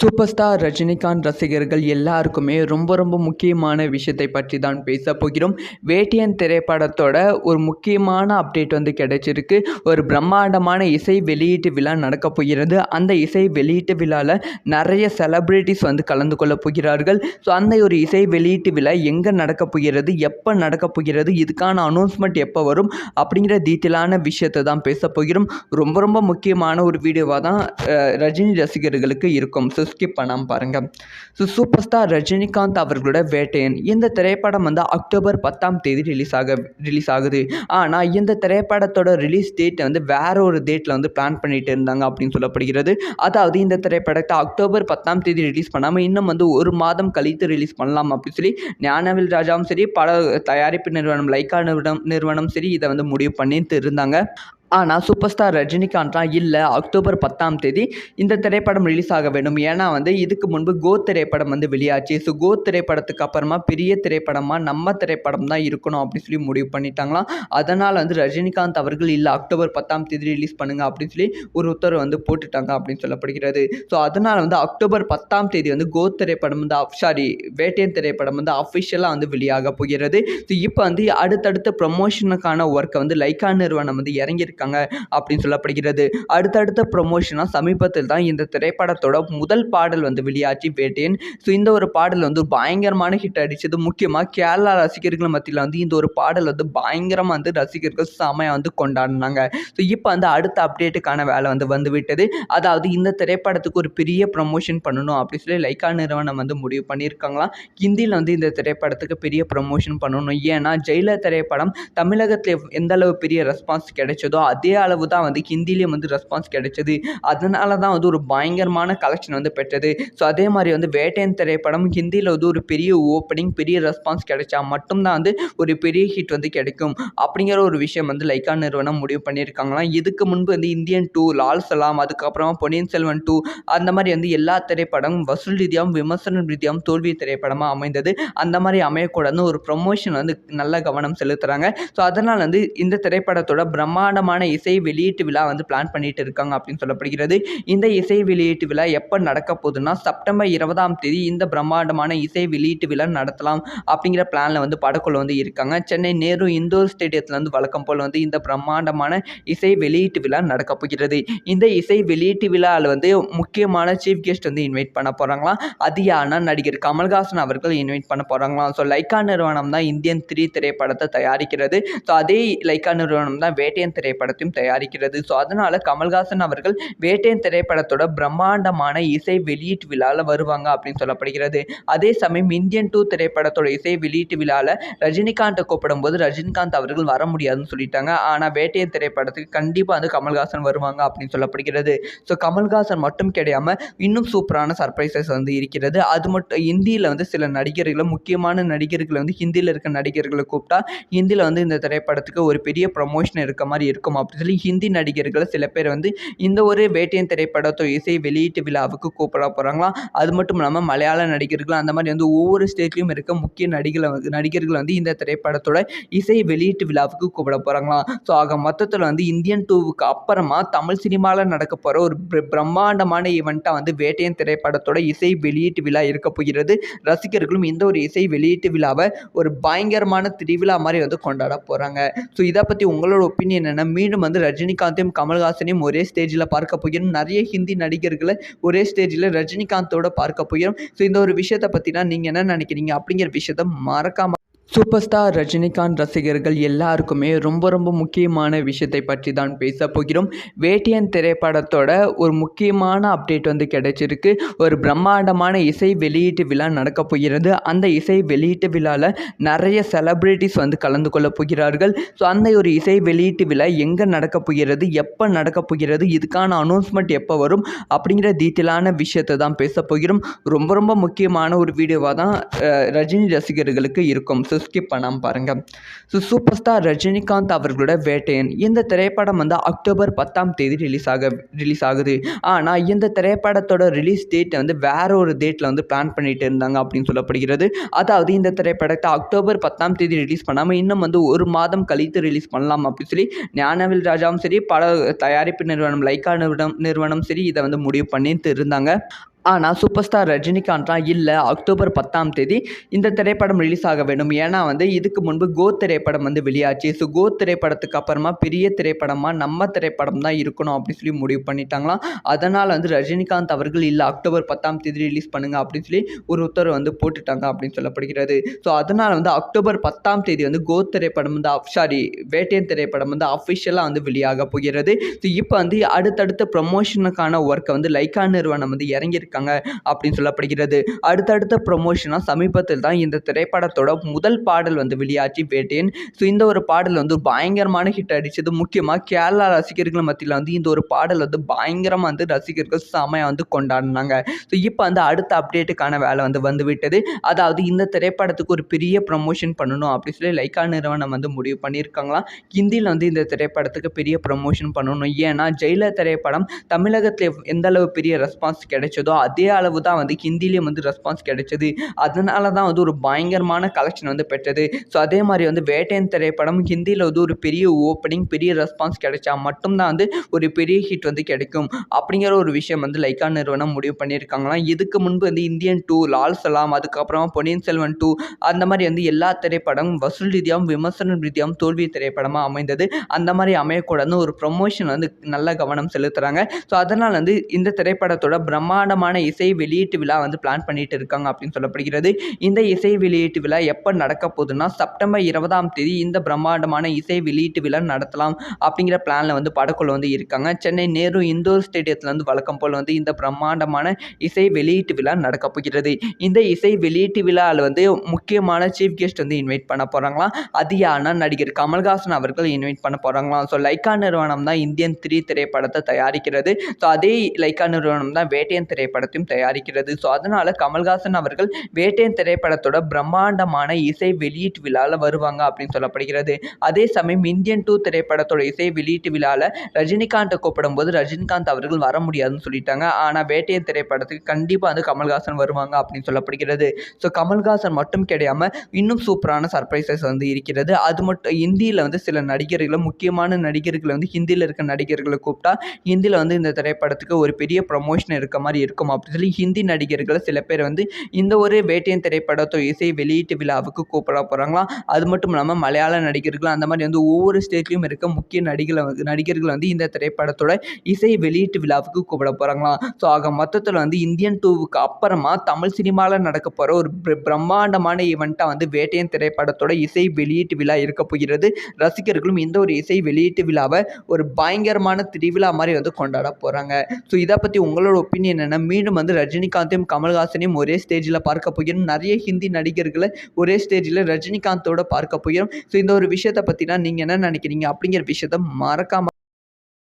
Super star Rajinikanth ரசிகர்கள் எல்லாருக்குமே ரொம்ப ரொம்ப முக்கியமான விஷயத்தை பற்றி தான் பேச போகிறோம். வேட்டியன் திரைப்படத்தோட ஒரு முக்கியமான அப்டேட் வந்து கிடைச்சிருக்கு. ஒரு பிரம்மாண்டமான இசை வெளியீட்டு விழா நடக்க போகிறது. அந்த இசை வெளியீட்டு விழாவில் நிறைய செலப்ரிட்டிஸ் வந்து கலந்து கொள்ள போகிறார்கள். ஸோ அந்த ஒரு இசை வெளியீட்டு விழா எங்கே நடக்க போகிறது? எப்போ நடக்க போகிறது? இதுக்கான அனௌன்ஸ்மெண்ட் எப்போ வரும்? அப்படிங்கிற டீட்டெயிலான விஷயத்தை தான் பேச போகிறோம். ரொம்ப ரொம்ப முக்கியமான ஒரு வீடியோவாக தான் ரஜினி ரசிகர்களுக்கு இருக்கும். ஸோ ஸ்கிப் பண்ணாமல் பாருங்கள் ஸோ சூப்பர் ஸ்டார் ரஜினிகாந்த் அவர்களோட வேட்டையன் இந்த திரைப்படம் வந்து அக்டோபர் பத்தாம் தேதி ரிலீஸ் ஆக ரிலீஸ் ஆகுது. ஆனால் இந்த திரைப்படத்தோட ரிலீஸ் டேட்டை வந்து வேற ஒரு டேட்டில் வந்து பிளான் பண்ணிட்டு இருந்தாங்க அப்படின்னு சொல்லப்படுகிறது. அதாவது இந்த திரைப்படத்தை அக்டோபர் பத்தாம் தேதி ரிலீஸ் பண்ணாமல் இன்னும் வந்து ஒரு மாதம் கழித்து ரிலீஸ் பண்ணலாம் அப்படின்னு சொல்லி ஞானவில் ராஜாவும் சரி பல தயாரிப்பு நிறுவனம் லைக்கா நிறுவனம் நிறுவனம் சரி இதை வந்து முடிவு பண்ணிட்டு இருந்தாங்க. ஆனால் சூப்பர் ஸ்டார் ரஜினிகாந்த்லாம் இல்லை. அக்டோபர் பத்தாம் தேதி இந்த திரைப்படம் ரிலீஸ் ஆக வேண்டும். ஏன்னா வந்து இதுக்கு முன்பு கோ திரைப்படம் வந்து வெளியாச்சு. ஸோ கோ திரைப்படத்துக்கு அப்புறமா பெரிய திரைப்படமாக நம்ம திரைப்படம் தான் இருக்கணும் அப்படின்னு சொல்லி முடிவு பண்ணிட்டாங்களாம். அதனால் வந்து ரஜினிகாந்த் அவர்கள் இல்லை அக்டோபர் பத்தாம் தேதி ரிலீஸ் பண்ணுங்கள் அப்படின்னு சொல்லி ஒரு உத்தரவு வந்து போட்டுட்டாங்க அப்படின்னு சொல்லப்படுகிறது. ஸோ அதனால் வந்து அக்டோபர் பத்தாம் தேதி வந்து கோ திரைப்படம் வந்து சாரி வேட்டையன் திரைப்படம் வந்து அஃபிஷியலாக வந்து வெளியாக போகிறது. ஸோ இப்போ வந்து அடுத்தடுத்த ப்ரொமோஷனுக்கான ஒர்க்கை வந்து லைக்கா நிறுவனம் வந்து பண்ணியிருக்காங்க அப்படின்னு சொல்லப்படுகிறது. அடுத்தடுத்த ப்ரொமோஷனாக சமீபத்தில் தான் இந்த திரைப்படத்தோட முதல் பாடல் வந்து வெளியாச்சு வேட்டேன். ஸோ இந்த ஒரு பாடல் வந்து பயங்கரமான ஹிட் அடித்தது முக்கியமாக கேரளா ரசிகர்கள் மத்தியில் வந்து இந்த ஒரு பாடல் வந்து பயங்கரமாக வந்து ரசிகர்கள் செமையாக வந்து கொண்டாடினாங்க. ஸோ இப்போ வந்து அடுத்த அப்டேட்டுக்கான வேலை வந்து வந்து விட்டது. அதாவது இந்த திரைப்படத்துக்கு ஒரு பெரிய ப்ரொமோஷன் பண்ணணும் அப்படின்னு சொல்லி லைக்கா நிறுவனம் வந்து முடிவு பண்ணியிருக்காங்களாம் ஹிந்தியில் வந்து இந்த திரைப்படத்துக்கு பெரிய ப்ரமோஷன் பண்ணணும். ஏன்னா ஜெயிலர் திரைப்படம் தமிழகத்தில் எந்த அளவு பெரிய ரெஸ்பான்ஸ் கிடைச்சதோ அதே அளவு தான் வந்து ஹிந்திலேயும் வந்து ரெஸ்பான்ஸ் கிடைச்சது. அதனால தான் வந்து ஒரு பயங்கரமான கலெக்ஷன் வந்து பெற்றது. ஸோ அதே மாதிரி வந்து வேட்டையன் திரைப்படம் ஹிந்தியில் வந்து ஒரு பெரிய ஓப்பனிங் பெரிய ரெஸ்பான்ஸ் கிடைச்சா மட்டும்தான் வந்து ஒரு பெரிய ஹிட் வந்து கிடைக்கும். அப்படிங்கிற ஒரு விஷயம் வந்து லைக்கா நிறுவனம் முடிவு பண்ணியிருக்காங்களாம். இதுக்கு முன்பு வந்து இந்தியன் டூ லால் சலாம் அதுக்கப்புறமா பொன்னியின் செல்வன் டூ அந்த மாதிரி வந்து எல்லா திரைப்படமும் வசூல் ரீதியாகவும் விமர்சன ரீதியாகவும் தோல்வி திரைப்படமாக அமைந்தது. அந்த மாதிரி அமையக்கூடாதுன்னு ஒரு ப்ரொமோஷன் வந்து நல்ல கவனம் செலுத்துகிறாங்க ஸோ அதனால் வந்து இந்த திரைப்படத்தோட பிரம்மாண்டமான இசை வெளியீட்டு விழா வந்து பிளான் பண்ணிட்டு இருக்காங்க அப்படின்னு சொல்லப்படுகிறது. இந்த இசை வெளியீட்டு விழா எப்போ நடக்க போகுதுன்னா செப்டம்பர் இருபதாம் தேதி இந்த பிரம்மாண்டமான இசை வெளியீட்டு விழா நடத்தலாம் அப்படிங்கிற பிளானில் வந்து படக்குழு வந்து இருக்காங்க. சென்னை நேரு இந்தோர் ஸ்டேடியத்தில் வந்து வழக்கம் போல் வந்து இந்த பிரம்மாண்டமான இசை வெளியீட்டு விழா நடக்க போகிறது. இந்த இசை வெளியீட்டு விழாவில் வந்து முக்கியமான சீஃப் கெஸ்ட் வந்து இன்வைட் பண்ண போகிறாங்களாம் அது யாருன்னா நடிகர் கமல்ஹாசன் அவர்கள் இன்வைட் பண்ண போகிறாங்களாம் ஸோ லைக்கா நிறுவனம் தான் இந்தியன் த்ரீ திரைப்படத்தை தயாரிக்கிறது. ஸோ அதே லைக்கா நிறுவனம் தான் வேட்டையன் திரைப்படத்தையும் தயாரிக்கிறது. ஸோ அதனால் கமல்ஹாசன் அவர்கள் வேட்டையன் திரைப்படத்தோட பிரம்மாண்டமான இசை வெளியீட்டு விழாவில் வருவாங்க அப்படின்னு சொல்லப்படுகிறது. அதே சமயம் இந்தியன் டூ திரைப்படத்தோட இசை வெளியீட்டு விழாவில் ரஜினிகாந்தை கூப்பிடும்போது ரஜினிகாந்த் அவர்கள் வர முடியாதுன்னு சொல்லிட்டாங்க. ஆனால் வேட்டையன் திரைப்படத்துக்கு கண்டிப்பாக வந்து கமல்ஹாசன் வருவாங்க அப்படின்னு சொல்லப்படுகிறது. ஸோ கமல்ஹாசன் மட்டும் கிடையாம இன்னும் சூப்பரான சர்ப்ரைசஸ் வந்து இருக்கிறது. அது மட்டும் ஹிந்தியில் வந்து சில நடிகர்களும் முக்கியமான நடிகர்களை வந்து ஹிந்தியில் இருக்க நடிகர்களை கூப்பிட்டா ஹிந்தியில் வந்து இந்த திரைப்படத்துக்கு ஒரு பெரிய ப்ரமோஷன் இருக்க மாதிரி இருக்கும் அப்படின்னு சொல்லி ஹிந்தி நடிகர்கள் சில பேர் வந்து இந்த ஒரு வேட்டையன் திரைப்படத்தோ இசை வெளியீட்டு விழாவுக்கு கூப்பிட போகிறாங்களாம் அது மட்டும் இல்லாமல் மலையாள நடிகர்கள் அந்த மாதிரி வந்து ஒவ்வொரு ஸ்டேட்லேயும் இருக்க முக்கிய நடிகளை நடிகர்கள் வந்து இந்த திரைப்படத்தோட இசை வெளியீட்டு விழாவுக்கு கூப்பிட போகிறாங்களாம் ஸோ ஆக மொத்தத்தில் வந்து இந்தியன் டூவுக்கு அப்புறமா தமிழ் சினிமாவில் நடக்க போகிற ஒரு பிரம்மாண்டமான ஈவெண்ட்டாக வந்து வேட்டையன் திரைப்படத்தோட இசை வெளியீட்டு விழா இருக்க போகிறது. ரசிகர்களும் இந்த ஒரு இசை வெளியீட்டு விழாவை ஒரு பயங்கரமான திருவிழா மாதிரி வந்து கொண்டாட போகிறாங்க ஸோ இதை பற்றி உங்களோட ஒப்பீனியன் என்ன? மீண்டும் வந்து ரஜினிகாந்தையும் கமல்ஹாசனையும் ஒரே ஸ்டேஜில் பார்க்க போகிறோம். நிறைய ஹிந்தி நடிகர்களை ஒரே ஸ்டேஜில் ரஜினிகாந்தோட பார்க்க போகிறோம். ஸோ இந்த ஒரு விஷயத்தை பற்றினா நீங்கள் என்ன நினைக்கிறீங்க? அப்படிங்கிற விஷயத்த மறக்காம சூப்பர் ஸ்டார் ரஜினிகாந்த் ரசிகர்கள் எல்லாருக்குமே ரொம்ப ரொம்ப முக்கியமான விஷயத்தை பற்றி தான் பேச போகிறோம். வேட்டியன் திரைப்படத்தோட ஒரு முக்கியமான அப்டேட் வந்து கிடைச்சிருக்கு. ஒரு பிரம்மாண்டமான இசை வெளியீட்டு விழா நடக்க போகிறது. அந்த இசை வெளியீட்டு விழாவில் நிறைய செலப்ரிட்டிஸ் வந்து கலந்து கொள்ள போகிறார்கள். ஸோ அந்த ஒரு இசை வெளியீட்டு விழா எங்கே நடக்க போகிறது? எப்போ நடக்க போகிறது? இதுக்கான அனௌன்ஸ்மெண்ட் எப்போ வரும்? அப்படிங்கிற டீட்டெயிலான விஷயத்தை தான் பேச போகிறோம். ரொம்ப ரொம்ப முக்கியமான ஒரு வீடியோவாக தான் ரஜினி ரசிகர்களுக்கு இருக்கும். ஸோ ஸ்கிப் பண்ணாமல் பாருங்கள் ஸோ சூப்பர் ஸ்டார் ரஜினிகாந்த் அவர்களோட வேட்டையன் இந்த திரைப்படம் வந்து அக்டோபர் பத்தாம் தேதி ரிலீஸ் ஆக ரிலீஸ் ஆகுது. ஆனால் இந்த திரைப்படத்தோட ரிலீஸ் டேட்டை வந்து வேற ஒரு டேட்டில் வந்து பிளான் பண்ணிட்டு இருந்தாங்க அப்படின்னு சொல்லப்படுகிறது. அதாவது இந்த திரைப்படத்தை அக்டோபர் பத்தாம் தேதி ரிலீஸ் பண்ணாமல் இன்னும் வந்து ஒரு மாதம் கழித்து ரிலீஸ் பண்ணலாம் அப்படின்னு சொல்லி ஞானவில் ராஜாவும் சரி பல தயாரிப்பு நிறுவனம் லைக்கா நிறுவனம் நிறுவனம் சரி இதை வந்து முடிவு பண்ணிட்டு இருந்தாங்க. ஆனால் சூப்பர் ஸ்டார் ரஜினிகாந்த்லாம் இல்லை. அக்டோபர் பத்தாம் தேதி இந்த திரைப்படம் ரிலீஸ் ஆக வேண்டும். ஏன்னா வந்து இதுக்கு முன்பு கோ திரைப்படம் வந்து வெளியாச்சு. ஸோ கோ திரைப்படத்துக்கு அப்புறமா பெரிய திரைப்படமாக நம்ம திரைப்படம் தான் இருக்கணும் அப்படின்னு சொல்லி முடிவு பண்ணிட்டாங்களாம். அதனால் வந்து ரஜினிகாந்த் அவர்கள் இல்லை அக்டோபர் பத்தாம் தேதி ரிலீஸ் பண்ணுங்க அப்படின்னு சொல்லி ஒரு உத்தரவு வந்து போட்டுட்டாங்க அப்படின்னு சொல்லப்படுகிறது. ஸோ அதனால் வந்து அக்டோபர் பத்தாம் தேதி வந்து கோ திரைப்படம் வந்து சாரி வேட்டையன் திரைப்படம் வந்து அஃபிஷியலாக வந்து வெளியாக போகிறது. ஸோ இப்போ வந்து அடுத்தடுத்த ப்ரொமோஷனுக்கான ஒர்க்கை வந்து லைக்கா நிறுவனம் வந்து பண்ணியிருக்காங்க அப்படின்னு சொல்லப்படுகிறது. அடுத்தடுத்த ப்ரொமோஷனாக சமீபத்தில் தான் இந்த திரைப்படத்தோட முதல் பாடல் வந்து வெளியாச்சு வேட்டையன் ஸோ இந்த ஒரு பாடல் வந்து பயங்கரமான ஹிட் அடித்தது முக்கியமாக கேரளா ரசிகர்கள் மத்தியில் வந்து இந்த ஒரு பாடல் வந்து பயங்கரமாக வந்து ரசிகர்கள் செமையாக வந்து கொண்டாடினாங்க. ஸோ இப்போ வந்து அடுத்த அப்டேட்டுக்கான வேலை வந்து வந்துவிட்டது அதாவது இந்த திரைப்படத்துக்கு ஒரு பெரிய ப்ரமோஷன் பண்ணணும் அப்படின்னு சொல்லி லைக்கா நிறுவனம் வந்து முடிவு பண்ணியிருக்காங்களாம். ஹிந்தியில் வந்து இந்த திரைப்படத்துக்கு பெரிய ப்ரொமோஷன் பண்ணணும். ஏன்னா ஜெயிலர் திரைப்படம் தமிழகத்தில் எந்த அளவு பெரிய ரெஸ்பான்ஸ் கிடைச்சதோ அதே அளவு தான் வந்து ஹிந்திலையும் வந்து ரெஸ்பான்ஸ் கிடைச்சது. அதனால தான் வந்து ஒரு பயங்கரமான கலெக்ஷன் வந்து பெற்றது. ஸோ அதே மாதிரி வந்து வேட்டையன் திரைப்படம் ஹிந்தியில் வந்து ஒரு பெரிய ஓப்பனிங் பெரிய ரெஸ்பான்ஸ் கிடைச்சா மட்டும்தான் வந்து ஒரு பெரிய ஹிட் வந்து கிடைக்கும். அப்படிங்கிற ஒரு விஷயம் வந்து லைக்கா நிறுவனம் முடிவு பண்ணியிருக்காங்களாம். இதுக்கு முன்பு வந்து இந்தியன் டூ லால் சலாம் அதுக்கப்புறமா பொன்னியின் செல்வன் டூ அந்த மாதிரி வந்து எல்லா திரைப்படமும் வசூல் ரீதியாகவும் விமர்சன ரீதியாகவும் தோல்வி திரைப்படமாக அமைந்தது. அந்த மாதிரி அமையக்கூடாதுன்னு ஒரு ப்ரொமோஷன் வந்து நல்ல கவனம் செலுத்துகிறாங்க ஸோ அதனால் வந்து இந்த திரைப்படத்தோட பிரம்மாண்டமான இசை வெளியீட்டு விழா வந்து பிளான் பண்ணிட்டு இருக்காங்க அப்படின்னு சொல்லப்படுகிறது. இந்த இசை வெளியீட்டு விழா எப்போ நடக்க போகுதுன்னா செப்டம்பர் இருபதாம் தேதி இந்த பிரம்மாண்டமான இசை வெளியீட்டு விழா நடத்தலாம் அப்படிங்கிற பிளானில் வந்து படக்குழு வந்து இருக்காங்க. சென்னை நேரு இந்தோர் ஸ்டேடியத்தில் வந்து வழக்கம் போல் வந்து இந்த பிரம்மாண்டமான இசை வெளியீட்டு விழா நடக்க போகிறது. இந்த இசை வெளியீட்டு விழாவில் வந்து முக்கியமான சீஃப் கெஸ்ட் வந்து இன்வைட் பண்ண போகிறாங்களாம் அது யாருன்னா நடிகர் கமல்ஹாசன் அவர்கள் இன்வைட் பண்ண போகிறாங்களாம் ஸோ லைக்கா நிறுவனம் தான் இந்தியன் த்ரீ திரைப்படத்தை தயாரிக்கிறது. ஸோ அதே லைக்கா நிறுவனம் தான் வேட்டையன் திரைப்படத்தையும் தயாரிக்கிறது. ஸோ அதனால் கமல்ஹாசன் அவர்கள் வேட்டையன் திரைப்படத்தோட பிரம்மாண்டமான இசை வெளியீட்டு விழாவில் வருவாங்க அப்படின்னு சொல்லப்படுகிறது. அதே சமயம் இந்தியன் டூ திரைப்படத்தோட இசை வெளியீட்டு விழாவில் ரஜினிகாந்தை கூப்பிடும்போது ரஜினிகாந்த் அவர்கள் வர முடியாதுன்னு சொல்லிட்டாங்க. ஆனால் வேட்டையன் திரைப்படத்துக்கு கண்டிப்பாக வந்து கமல்ஹாசன் வருவாங்க அப்படின்னு சொல்லப்படுகிறது. ஸோ கமல்ஹாசன் மட்டும் கிடையாமல் இன்னும் சூப்பரான சர்ப்ரைசஸ் வந்து இருக்கிறது. அது மட்டும் ஹிந்தியில் வந்து சில நடிகர்களை முக்கியமான நடிகர்களை வந்து ஹிந்தியில் இருக்க நடிகர்களை கூப்பிட்டா ஹிந்தியில் வந்து இந்த திரைப்படத்துக்கு ஒரு பெரிய ப்ரமோஷன் இருக்க மாதிரி இருக்கும். அப்படின்னு சொல்லி ஹிந்தி நடிகர்கள் சில பேர் வந்து இந்த ஒரு வேட்டையன் திரைப்படத்தோ இசை வெளியீட்டு விழாவுக்கு கூப்பிட போகிறாங்களாம் அது மட்டும் இல்லாமல் மலையாள நடிகர்கள் அந்த மாதிரி வந்து ஒவ்வொரு ஸ்டேட்லேயும் இருக்க முக்கிய நடிகளை வந்து நடிகர்கள் வந்து இந்த திரைப்படத்தோட இசை வெளியீட்டு விழாவுக்கு கூப்பிட போகிறாங்களாம் ஸோ ஆக மொத்தத்தில் வந்து இந்தியன் டூவுக்கு அப்புறமா தமிழ் சினிமாவில் நடக்க போகிற ஒரு பிரம்மாண்டமான ஈவெண்ட்டாக வந்து வேட்டையன் திரைப்படத்தோட இசை வெளியீட்டு விழா இருக்க போகிறது. ரசிகர்களும் இந்த ஒரு இசை வெளியீட்டு விழாவை ஒரு பயங்கரமான திருவிழா மாதிரி வந்து கொண்டாட போகிறாங்க ஸோ இதை பற்றி உங்களோட ஒப்பீனியன் என்ன? மீண்டும் வந்து ரஜினிகாந்தையும் கமல்ஹாசனையும் ஒரே ஸ்டேஜில் பார்க்க போகிறோம். நிறைய ஹிந்தி நடிகர்களை ஒரே ஸ்டேஜில் ரஜினிகாந்தோட பார்க்க போகிறோம். ஸோ இந்த ஒரு விஷயத்தை பற்றினா நீங்கள் என்ன நினைக்கிறீங்க? அப்படிங்கிற விஷயத்த மறக்காம